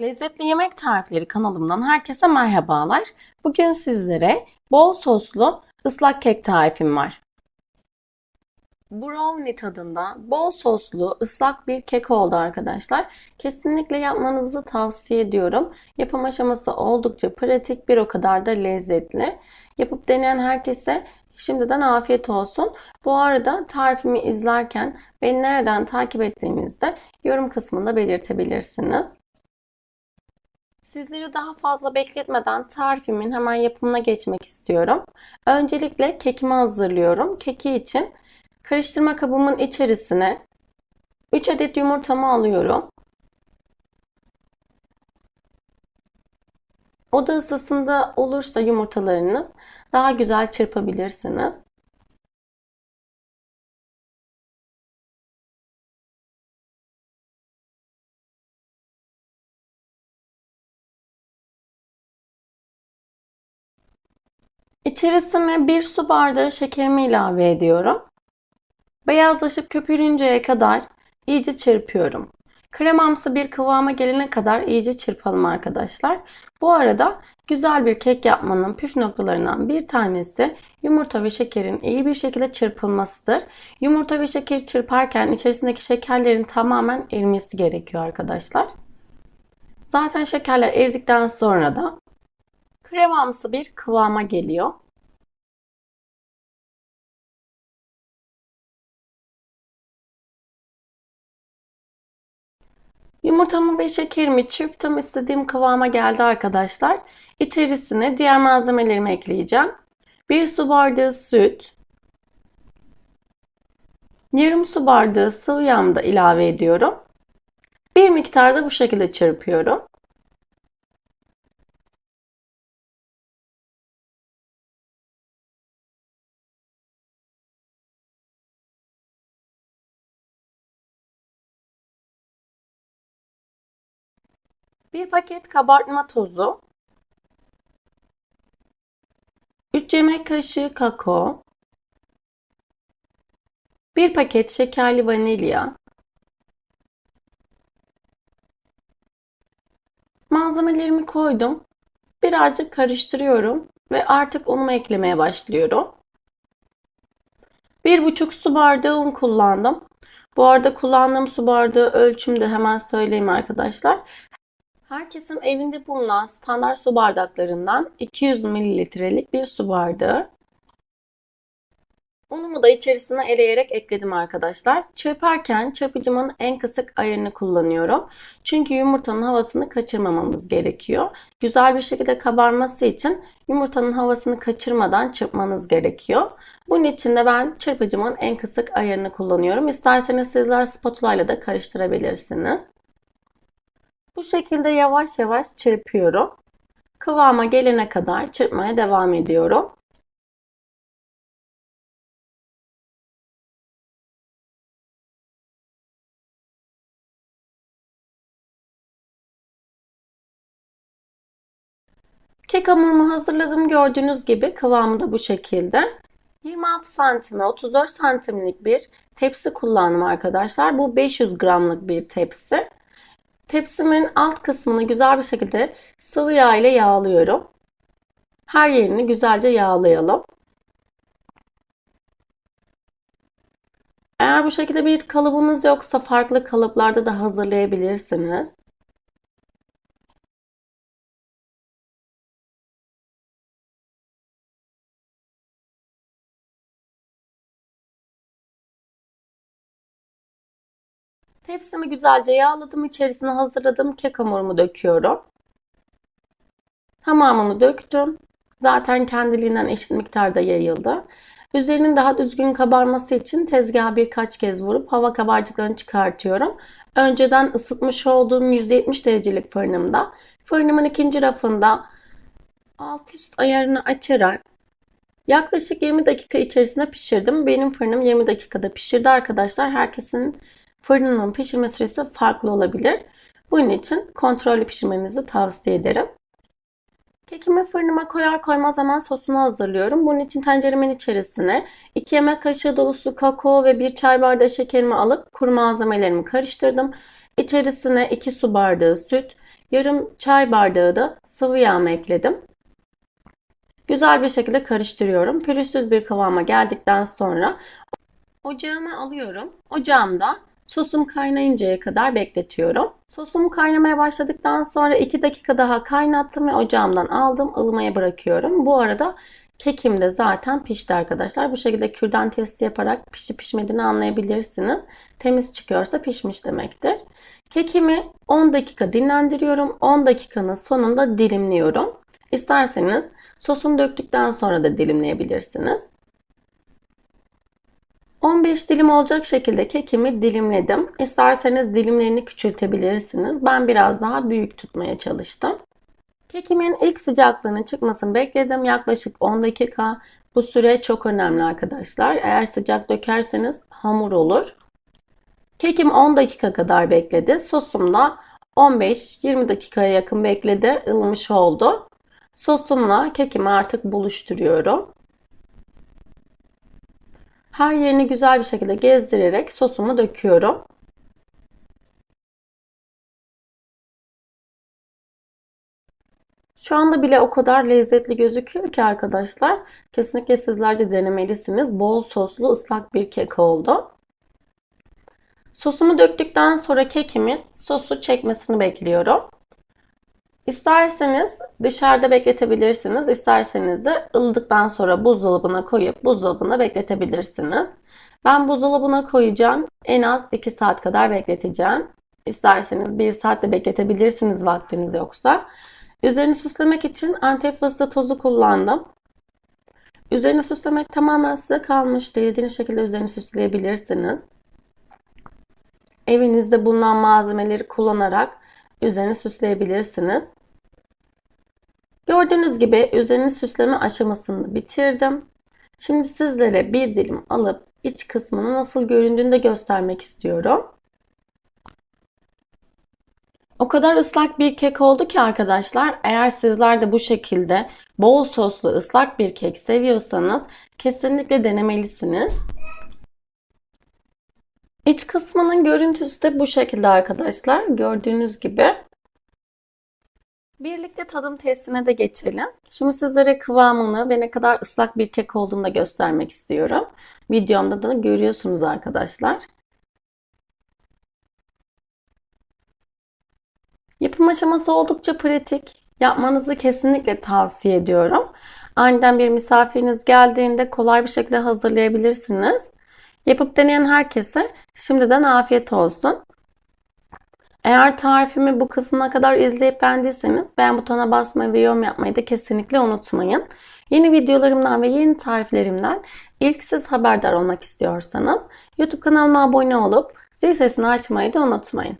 Lezzetli Yemek Tarifleri kanalımdan herkese merhabalar. Bugün sizlere bol soslu ıslak kek tarifim var. Brownie tadında bol soslu ıslak bir kek oldu arkadaşlar. Kesinlikle yapmanızı tavsiye ediyorum. Yapım aşaması oldukça pratik bir o kadar da lezzetli. Yapıp deneyen herkese şimdiden afiyet olsun. Bu arada tarifimi izlerken beni nereden takip ettiğinizde yorum kısmında belirtebilirsiniz. Sizleri daha fazla bekletmeden tarifimin hemen yapımına geçmek istiyorum. Öncelikle kekimi hazırlıyorum. Keki için karıştırma kabımın içerisine 3 adet yumurtamı alıyorum. Oda ısısında olursa yumurtalarınız daha güzel çırpabilirsiniz. İçerisine bir su bardağı şekerimi ilave ediyorum. Beyazlaşıp köpürünceye kadar iyice çırpıyorum. Kremamsı bir kıvama gelene kadar iyice çırpalım arkadaşlar. Bu arada güzel bir kek yapmanın püf noktalarından bir tanesi yumurta ve şekerin iyi bir şekilde çırpılmasıdır. Yumurta ve şekeri çırparken içerisindeki şekerlerin tamamen erimesi gerekiyor arkadaşlar. Zaten şekerler eridikten sonra da kremamsı bir kıvama geliyor. Yumurtamı ve şekerimi çırptım. istediğim kıvama geldi arkadaşlar. İçerisine diğer malzemelerimi ekleyeceğim. 1 su bardağı süt. Yarım su bardağı sıvı yağ da ilave ediyorum. Bir miktar da bu şekilde çırpıyorum. Bir paket kabartma tozu. 3 yemek kaşığı kakao. 1 paket şekerli vanilya. Malzemelerimi koydum. Birazcık karıştırıyorum ve artık unumu eklemeye başlıyorum. 1,5 su bardağı un kullandım. Bu arada kullandığım su bardağı ölçümü de hemen söyleyeyim arkadaşlar. Herkesin evinde bulunan standart su bardaklarından 200 mililitrelik bir su bardağı. Unumu da içerisine eleyerek ekledim arkadaşlar. Çırparken çırpıcımın en kısık ayarını kullanıyorum. Çünkü yumurtanın havasını kaçırmamamız gerekiyor. Güzel bir şekilde kabarması için yumurtanın havasını kaçırmadan çırpmanız gerekiyor. Bunun için de ben çırpıcımın en kısık ayarını kullanıyorum. İsterseniz sizler spatula ile de karıştırabilirsiniz. Bu şekilde yavaş yavaş çırpıyorum. Kıvama gelene kadar çırpmaya devam ediyorum. Kek hamurumu hazırladım. Gördüğünüz gibi kıvamı da bu şekilde. 26 santime 34 santimlik bir tepsi kullandım arkadaşlar. Bu 500 gramlık bir tepsi. Tepsimin alt kısmını güzel bir şekilde sıvı yağ ile yağlıyorum. Her yerini güzelce yağlayalım. Eğer bu şekilde bir kalıbınız yoksa farklı kalıplarda da hazırlayabilirsiniz. Tepsimi güzelce yağladım. İçerisine hazırladığım kek hamurumu döküyorum. Tamamını döktüm. Zaten kendiliğinden eşit miktarda yayıldı. Üzerinin daha düzgün kabarması için tezgaha birkaç kez vurup hava kabarcıklarını çıkartıyorum. Önceden ısıtmış olduğum 170 derecelik fırınımda fırınımın ikinci rafında alt üst ayarını açarak yaklaşık 20 dakika içerisinde pişirdim. Benim fırınım 20 dakikada pişirdi arkadaşlar. Herkesin fırının pişirme süresi farklı olabilir. Bunun için kontrollü pişirmenizi tavsiye ederim. Kekimi fırınıma koyar koymaz hemen sosunu hazırlıyorum. Bunun için tenceremin içerisine 2 yemek kaşığı dolusu kakao ve 1 çay bardağı şekerimi alıp kuru malzemelerimi karıştırdım. İçerisine 2 su bardağı süt, yarım çay bardağı da sıvı yağ ekledim. Güzel bir şekilde karıştırıyorum. Pürüzsüz bir kıvama geldikten sonra ocağıma alıyorum. Ocağımda sosum kaynayıncaya kadar bekletiyorum. Sosum kaynamaya başladıktan sonra 2 dakika daha kaynattım ve ocağımdan aldım ılımaya bırakıyorum. Bu arada kekim de zaten pişti arkadaşlar. Bu şekilde kürdan testi yaparak pişip pişmediğini anlayabilirsiniz. Temiz çıkıyorsa pişmiş demektir. Kekimi 10 dakika dinlendiriyorum. 10 dakikanın sonunda dilimliyorum. İsterseniz sosunu döktükten sonra da dilimleyebilirsiniz. 15 dilim olacak şekilde kekimi dilimledim. İsterseniz dilimlerini küçültebilirsiniz. Ben biraz daha büyük tutmaya çalıştım. Kekimin ilk sıcaklığının çıkmasını bekledim. Yaklaşık 10 dakika. Bu süre çok önemli arkadaşlar. Eğer sıcak dökerseniz hamur olur. Kekim 10 dakika kadar bekledi. Sosum da 15-20 dakikaya yakın bekledi. ılımış oldu. Sosumla kekimi artık buluşturuyorum. Her yerini güzel bir şekilde gezdirerek sosumu döküyorum. Şu anda bile o kadar lezzetli gözüküyor ki arkadaşlar. Kesinlikle sizler de denemelisiniz. Bol soslu ıslak bir kek oldu. Sosumu döktükten sonra kekimin sosu çekmesini bekliyorum. İsterseniz dışarıda bekletebilirsiniz. İsterseniz de ılıdıktan sonra buzdolabına koyup buzdolabında bekletebilirsiniz. Ben buzdolabına koyacağım. En az 2 saat kadar bekleteceğim. İsterseniz 1 saat de bekletebilirsiniz vaktiniz yoksa. Üzerini süslemek için antep fıstığı tozu kullandım. Üzerini süslemek tamamen size kalmış. Dilediğiniz şekilde üzerini süsleyebilirsiniz. Evinizde bulunan malzemeleri kullanarak üzerini süsleyebilirsiniz. Gördüğünüz gibi üzerini süsleme aşamasını bitirdim. Şimdi sizlere bir dilim alıp iç kısmını nasıl göründüğünü de göstermek istiyorum. O kadar ıslak bir kek oldu ki arkadaşlar eğer sizler de bu şekilde bol soslu ıslak bir kek seviyorsanız kesinlikle denemelisiniz. İç kısmının görüntüsü de bu şekilde arkadaşlar. Gördüğünüz gibi. Birlikte tadım testine de geçelim. Şimdi sizlere kıvamını ve ne kadar ıslak bir kek olduğunu da göstermek istiyorum. Videomda da görüyorsunuz arkadaşlar. Yapım aşaması oldukça pratik. Yapmanızı kesinlikle tavsiye ediyorum. Aniden bir misafiriniz geldiğinde kolay bir şekilde hazırlayabilirsiniz. Yapıp deneyen herkese şimdiden afiyet olsun. Eğer tarifimi bu kısmına kadar izleyip beğendiyseniz beğen butonuna basmayı ve yorum yapmayı da kesinlikle unutmayın. Yeni videolarımdan ve yeni tariflerimden ilk siz haberdar olmak istiyorsanız YouTube kanalıma abone olup zil sesini açmayı da unutmayın.